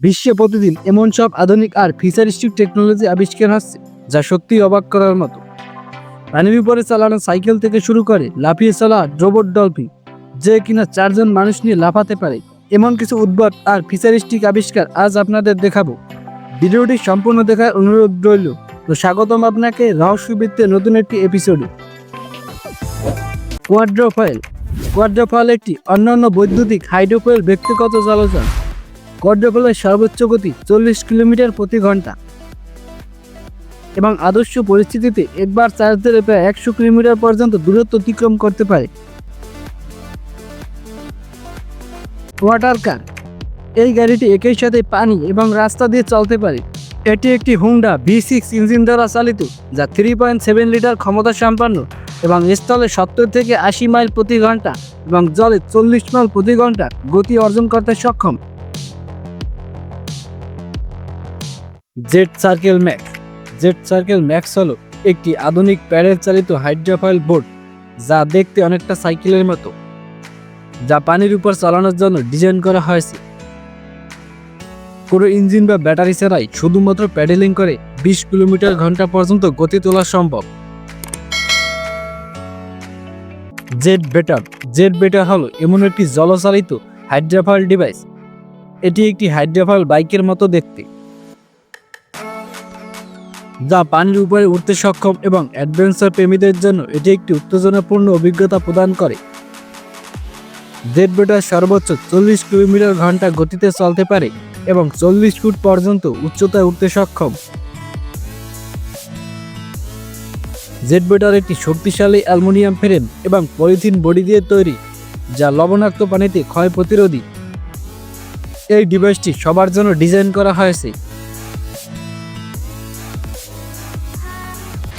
বিশ্বে প্রতিদিন এমন সব আধুনিক আর ফিচারিস্টিক টেকনোলজি আবিষ্কার হচ্ছে, যা সত্যি অবাক করার মতো। পানির উপরে চালানো সাইকেল থেকে শুরু করে লাফিয়ে চলা রোবট ডলফিন, যে কিনা চারজন মানুষ নিয়ে লাফাতে পারে, এমন কিছু উদ্ভট আর ফিচারিস্টিক আবিষ্কার আজ আপনাদের দেখাবো। ভিডিওটি সম্পূর্ণ দেখার অনুরোধ রইল, তো স্বাগতম আপনাকে রহস্যবৃত্তের নতুন একটি এপিসোডে কোয়াড্রোফাইল কোয়াড্রোফাইল একটি অন্যান্য বৈদ্যুতিক হাইড্রোফয়েল ব্যক্তিগত জলযান কোয়াড্রোফাইলের সর্বোচ্চ গতি চল্লিশ কিলোমিটার প্রতি ঘণ্টা। এবং আদর্শ পরিস্থিতিতে একবার চার্জ দিলে প্রায় একশো কিলোমিটার পর্যন্ত দূরত্ব অতিক্রম করতে পারে। Water car. এই গাড়িটি একই সাথে পানি এবং রাস্তা দিয়ে চলতে পারে। এটি একটি হুন্ডা ভি সিক্স ইঞ্জিন দ্বারা চালিত, যা থ্রি পয়েন্ট সেভেন লিটার ক্ষমতা সম্পন্ন এবং স্থলে সত্তর থেকে আশি মাইল প্রতি ঘণ্টা এবং জলে চল্লিশ মাইল প্রতি ঘণ্টা গতি অর্জন করতে সক্ষম। Jet circle max. Jet circle max হলো একটি আধুনিক প্যাডেল চালিত হাইড্রোফাইল বোট যা দেখতে অনেকটা সাইকেলের মতো। যা পানির উপর চালানোর জন্য ডিজাইন করা হয়েছে। কোনো ইঞ্জিন বা ব্যাটারি ছাড়াই শুধুমাত্র প্যাডেলিং করে বিশ কিলোমিটার ঘণ্টা পর্যন্ত গতি তোলা সম্ভব। Jet better. জেট বেটার হলো এমন একটি জলচালিত হাইড্রোফাইল ডিভাইস। এটি একটি হাইড্রোফাইল বাইকের মতো দেখতে। যা পানির উপরে উঠতে সক্ষম এবং অ্যাডভেঞ্চার প্রেমীদের জন্য এটি একটি উত্তেজনাপূর্ণ অভিজ্ঞতা প্রদান করে। জেট বেটার সর্বোচ্চ চল্লিশ কিলোমিটার ঘণ্টা গতিতে চলতে পারে এবং চল্লিশ ফুট পর্যন্ত উচ্চতায় উঠতে সক্ষম। জেট বেটার একটি শক্তিশালী অ্যালুমিনিয়াম ফ্রেম এবং পলিথিন বডি দিয়ে তৈরি, যা লবণাক্ত পানিতে ক্ষয় প্রতিরোধী। এই ডিভাইসটি সবার জন্য ডিজাইন করা হয়েছে।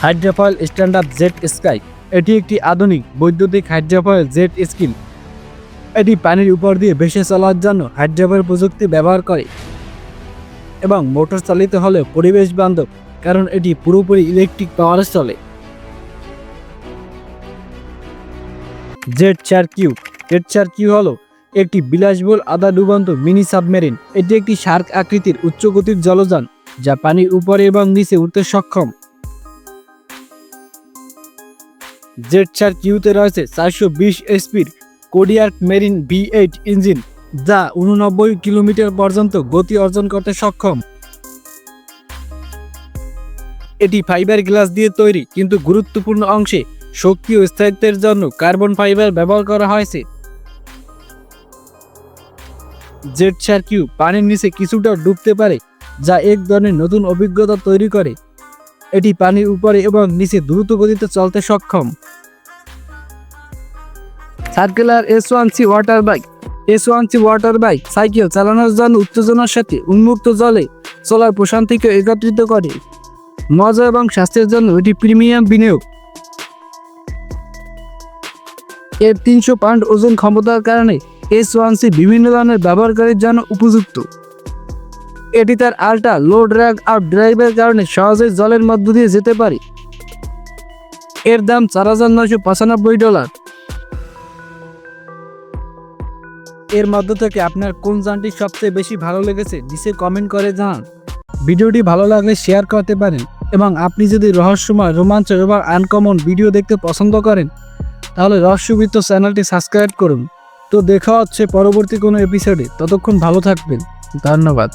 Hydrofoil standard jet sky. এটি একটি আধুনিক বৈদ্যুতিক হাইড্রোফয়েল জেট স্কিল। এটি পানির উপর দিয়ে ভেসে চলার জন্য হাইড্রোফয়েল প্রযুক্তি ব্যবহার করে এবং মোটর চালিত হলে পরিবেশ বান্ধব, কারণ এটি পুরোপুরি ইলেকট্রিক পাওয়ারে চলে। জেট চার কিউ। জেট চার কিউ হলো একটি বিলাসবহুল আদা ডুবন্ত মিনি সাবমেরিন। এটি একটি শার্ক আকৃতির উচ্চগতির জলযান, যা পানির উপরে এবং নিচে উঠতে সক্ষম। জেট চার কিউতে রয়েছে চারশো বিশ এসপির Kodiak marine V eight engine যা উননব্বই কিলোমিটার পর্যন্ত গতি অর্জন করতে সক্ষম। এটি ফাইবার গ্লাস দিয়ে তৈরি, কিন্তু গুরুত্বপূর্ণ অংশে শক্তি ও স্থায়িত্বের জন্য কার্বন ফাইবার ব্যবহার করা হয়েছে। জেট চার কিউ পানির নিচে কিছুটা ডুবতে পারে, যা এক ধরনের নতুন অভিজ্ঞতা তৈরি করে। এটি পানির উপরে এবং নিচে দ্রুত গতিতে চলতে সক্ষম। Circular S one C water bike S one C water bike cycle চালানোর জন্য উত্তেজনার সাথে উন্মুক্ত জলে চলার প্রশান্তিকে একত্রিত করে। মজা এবং স্বাস্থ্যের জন্য এটি প্রিমিয়াম বিনিয়োগ। এর তিনশো পাউন্ড ওজন ক্ষমতার কারণে এস ওয়ান সি বিভিন্ন ধরনের ব্যবহারকারীর জন্য উপযুক্ত। এটি তার আল্ট্রা লো ড্র্যাগ আর ড্রাইভের কারণে সহজেই জলের মধ্য দিয়ে যেতে পারে। এর দাম চার হাজার নয়শো পঁচানব্বই ডলার। এর মধ্য থেকে আপনার কোন যানটি সবচেয়ে বেশি ভালো লেগেছে, নিচে কমেন্ট করে জানান। ভিডিওটি ভালো লাগলে শেয়ার করতে পারেন এবং আপনি যদি রহস্যময়, রোমাঞ্চক এবং আনকমন ভিডিও দেখতে পছন্দ করেন, তাহলে রহস্যবৃত্ত চ্যানেলটি সাবস্ক্রাইব করুন। তো দেখা হচ্ছে পরবর্তী কোনো এপিসোডে ততক্ষণ ভালো থাকবেন। ধন্যবাদ।